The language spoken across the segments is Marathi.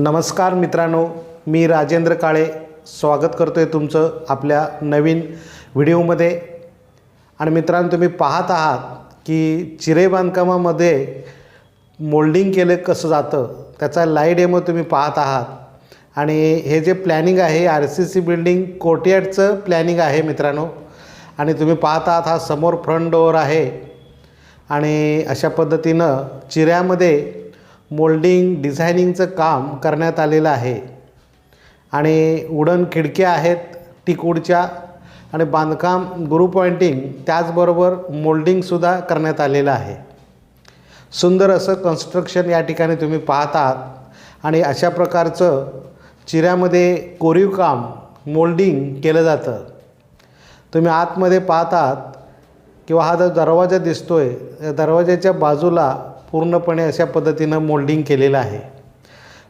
नमस्कार मित्रांनो मी राजेंद्र काळे. स्वागत करतो आहे तुमचं आपल्या नवीन व्हिडिओमध्ये. आणि मित्रांनो तुम्ही पाहत आहात की चिरे बांधकामामध्ये मोल्डिंग केलं कसं जातं त्याचा लाईव्ह डेमो तुम्ही पाहत आहात. आणि हे जे प्लॅनिंग आहे आर सी सी बिल्डिंग कोर्टयार्डचं प्लॅनिंग आहे मित्रांनो. आणि तुम्ही पाहत आहात हा समोर फ्रंट डोअर आहे. आणि अशा पद्धतीनं चिऱ्यामध्ये मोल्डिंग डिझायनिंगचं काम करण्यात आलेलं आहे. आणि वुडन खिडक्या आहेत टिकूडच्या आणि बांधकाम गुरु पॉइंटिंग त्याचबरोबर मोल्डिंगसुद्धा करण्यात आलेलं आहे. सुंदर असं कन्स्ट्रक्शन या ठिकाणी तुम्ही पाहत आहात आणि अशा प्रकारचं चिऱ्यामध्ये कोरीव काम मोल्डिंग केलं जातं. तुम्ही आतमध्ये पाहतात किंवा हा जो दरवाजा दिसतो आहे या दरवाजाच्या बाजूला पूर्णपणे अशा पद्धतीनं मोल्डिंग केलेलं आहे.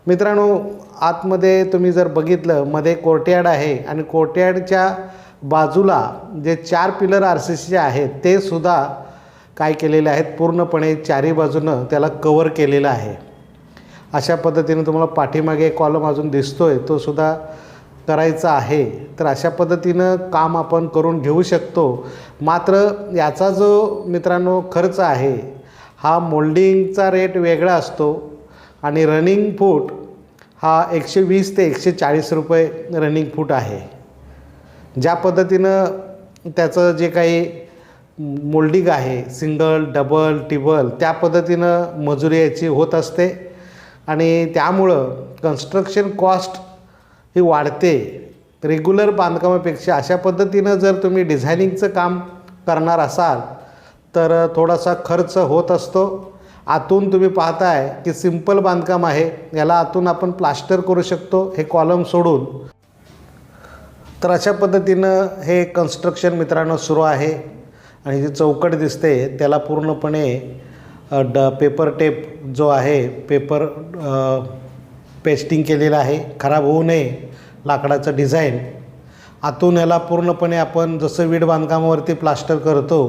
मित्रांनो आतमध्ये तुम्ही जर बघितलं मध्ये कोर्टयार्ड आहे आणि कोर्टयार्डच्या बाजूला जे चार पिलर आर सी सीचे आहेत ते सुद्धा काय केलेले आहेत पूर्णपणे चारी बाजूनं त्याला कवर केलेलं आहे. अशा पद्धतीनं तुम्हाला पाठीमागे कॉलम अजून दिसतो आहे तो सुद्धा करायचा आहे. तर अशा पद्धतीनं काम आपण करून घेऊ शकतो. मात्र याचा जो मित्रांनो खर्च आहे हा मोल्डिंगचा रेट वेगळा असतो आणि रनिंग फूट हा एकशे वीस ते एकशे चाळीस रुपये रनिंग फूट आहे. ज्या पद्धतीनं त्याचं जे काही मोल्डिंग आहे सिंगल डबल टिबल त्या पद्धतीनं मजुरी याची होत असते आणि त्यामुळं कन्स्ट्रक्शन कॉस्ट ही वाढते. रेग्युलर बांधकामापेक्षा अशा पद्धतीनं जर तुम्ही डिझायनिंगचं काम करणार असाल तर थोडासा खर्च होत असतो. आतून तुम्ही पाहताय की सिंपल बांधकाम आहे. याला आतून आपण प्लास्टर करू शकतो. हे कॉलम सोडून. तर अशा पद्धतीनं हे कन्स्ट्रक्शन मित्रांनो सुरू आहे. आणि जी चौकट दिसते त्याला पूर्णपणे ड पेपर टेप जो आहे पेपर पेस्टिंग केलेलं आहे. खराब होऊ नये लाकडाचं डिझाईन आतून याला पूर्णपणे आपण जसं वीड बांधकामावरती प्लास्टर करतो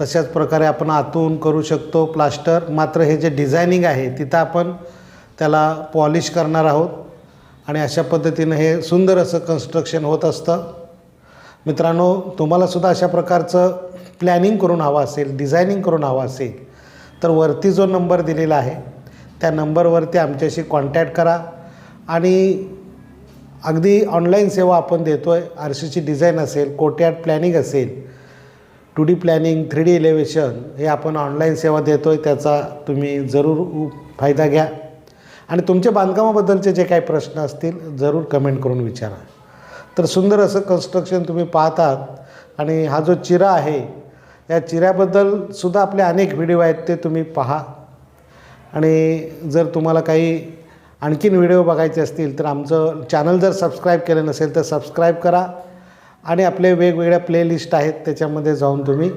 तशाच प्रकारे आपण आतून करू शकतो प्लास्टर. मात्र हे जे डिझायनिंग आहे तिथं आपण त्याला पॉलिश करणार आहोत. आणि अशा पद्धतीनं हे सुंदर असं कन्स्ट्रक्शन होत असतं. मित्रांनो तुम्हालासुद्धा अशा प्रकारचं प्लॅनिंग करून हवं असेल डिझायनिंग करून हवं असेल तर वरती जो नंबर दिलेला आहे त्या नंबरवरती आमच्याशी कॉन्टॅक्ट करा. आणि अगदी ऑनलाईन सेवा आपण देतो आहे आर सीची डिझाईन असेल कोट्यात प्लॅनिंग असेल two D planning three D elevation हे आपण ऑनलाईन सेवा देतो आहे त्याचा तुम्ही जरूर फायदा घ्या. आणि तुमच्या बांधकामाबद्दलचे जे काही प्रश्न असतील जरूर कमेंट करून विचारा. तर सुंदर असं कन्स्ट्रक्शन तुम्ही पाहतात आणि हा जो चिरा आहे या चिऱ्याबद्दल सुद्धा आपले अनेक व्हिडिओ आहेत ते तुम्ही पहा. आणि जर तुम्हाला काही आणखीन व्हिडिओ बघायचे असतील तर आमचं चॅनल जर सबस्क्राईब केलं नसेल तर सबस्क्राईब करा. आणि आपले वेगवेगळ्या प्लेलिस्ट आहेत त्याच्यामध्ये जाऊन तुम्ही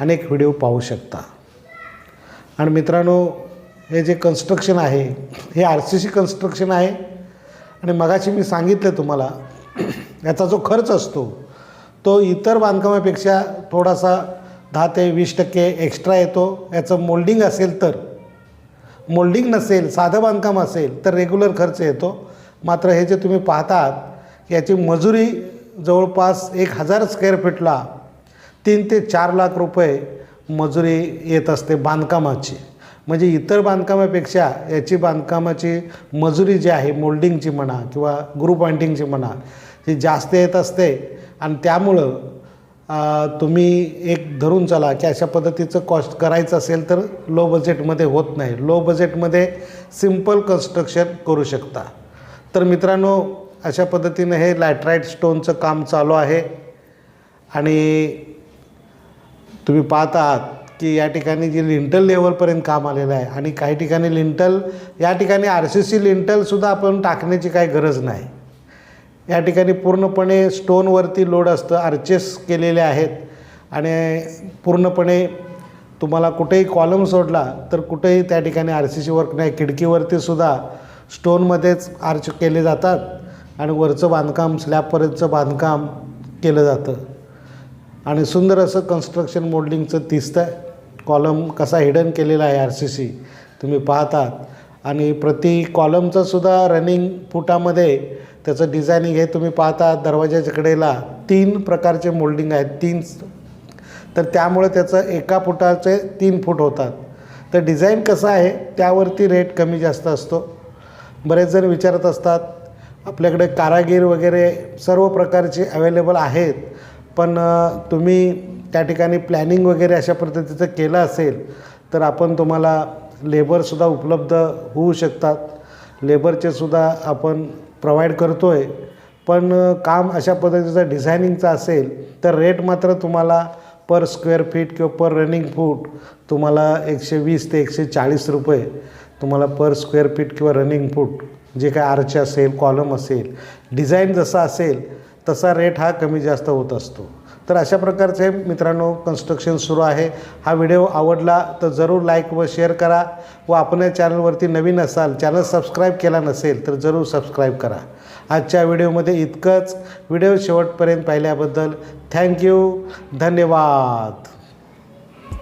अनेक व्हिडिओ पाहू शकता. आणि मित्रांनो हे जे कन्स्ट्रक्शन आहे हे आर सी सी कन्स्ट्रक्शन आहे. आणि मगाशी मी सांगितलं तुम्हाला याचा जो खर्च असतो तो इतर बांधकामापेक्षा थोडासा दहा ते वीस टक्के एक्स्ट्रा येतो. याचं मोल्डिंग असेल तर. मोल्डिंग नसेल साधं बांधकाम असेल तर रेग्युलर खर्च येतो. मात्र हे जे तुम्ही पाहतात याची मजुरी जवळपास एक हजार स्क्वेअर फीटला तीन ते चार लाख रुपये मजुरी येत असते बांधकामाची. म्हणजे इतर बांधकामापेक्षा याची बांधकामाची मजुरी जी आहे मोल्डिंगची म्हणा किंवा ग्रुप पॉइंटिंगची म्हणा ही जास्त येत असते. आणि त्यामुळं तुम्ही एक धरून चला की अशा पद्धतीचं कॉस्ट करायचं असेल तर लो बजेटमध्ये होत नाही. लो बजेटमध्ये सिंपल कन्स्ट्रक्शन करू शकता. तर मित्रांनो अशा पद्धतीनं हे लॅटराईट स्टोनचं काम चालू आहे. आणि तुम्ही पाहत आहात की या ठिकाणी जी लिंटल लेवलपर्यंत काम आलेलं आहे आणि काही ठिकाणी लिंटल या ठिकाणी आर सी सी लिंटलसुद्धा आपण टाकण्याची काही गरज नाही. या ठिकाणी पूर्णपणे स्टोनवरती लोड असतं आर्चेस केलेले आहेत. आणि पूर्णपणे तुम्हाला कुठेही कॉलम सोडला तर कुठेही त्या ठिकाणी आर सी सी वर्क नाही. खिडकीवरतीसुद्धा स्टोनमध्येच आर्च केले जातात. आणि वरचं बांधकाम स्लॅबपर्यंतचं बांधकाम केलं जातं. आणि सुंदर असं कन्स्ट्रक्शन मोल्डिंगचं दिसतं आहे. कॉलम कसा हिडन केलेला आहे आर सी सी तुम्ही पाहतात. आणि प्रति कॉलमचं सुद्धा रनिंग फुटामध्ये त्याचं डिझायनिंग हे तुम्ही पाहता दरवाजाच्या कडेला तीन प्रकारचे मोल्डिंग आहेत. तीन तर त्यामुळे त्याचं एका फुटाचे तीन फूट होतात. तर डिझाईन कसं आहे? त्यावरती रेट कमी जास्त असतो. बरेच जण विचारत असतात आपल्याकडे कारागीर वगैरे सर्व प्रकारचे अवेलेबल आहेत. पण तुम्ही त्या ठिकाणी प्लॅनिंग वगैरे अशा पद्धतीचं केलं असेल तर आपण तुम्हाला लेबरसुद्धा उपलब्ध होऊ शकतात. लेबरचे सुद्धा आपण प्रोव्हाइड करतो आहे पण काम अशा पद्धतीचं डिझायनिंगचं असेल तर रेट मात्र तुम्हाला पर स्क्वेअर फीट किंवा पर रनिंग फूट तुम्हाला एकशे वीस ते एकशे चाळीस रुपये तुम्हाला पर स्क्वेअर फीट किंवा रनिंग फूट जे काय आर्च असेल कॉलम असेल डिझाईन जसा असेल तसा रेट हा कमी जास्त होत असतो. तर अशा प्रकारचे मित्रांनो कन्स्ट्रक्शन सुरू आहे. हा व्हिडिओ आवडला तर जरूर लाईक व शेअर करा व आपण या चॅनलवरती नवीन असाल चॅनल सबस्क्राईब केला नसेल तर जरूर सबस्क्राईब करा. आजच्या व्हिडिओमध्ये इतकंच. व्हिडिओ शेवटपर्यंत पाहिल्याबद्दल थँक्यू धन्यवाद.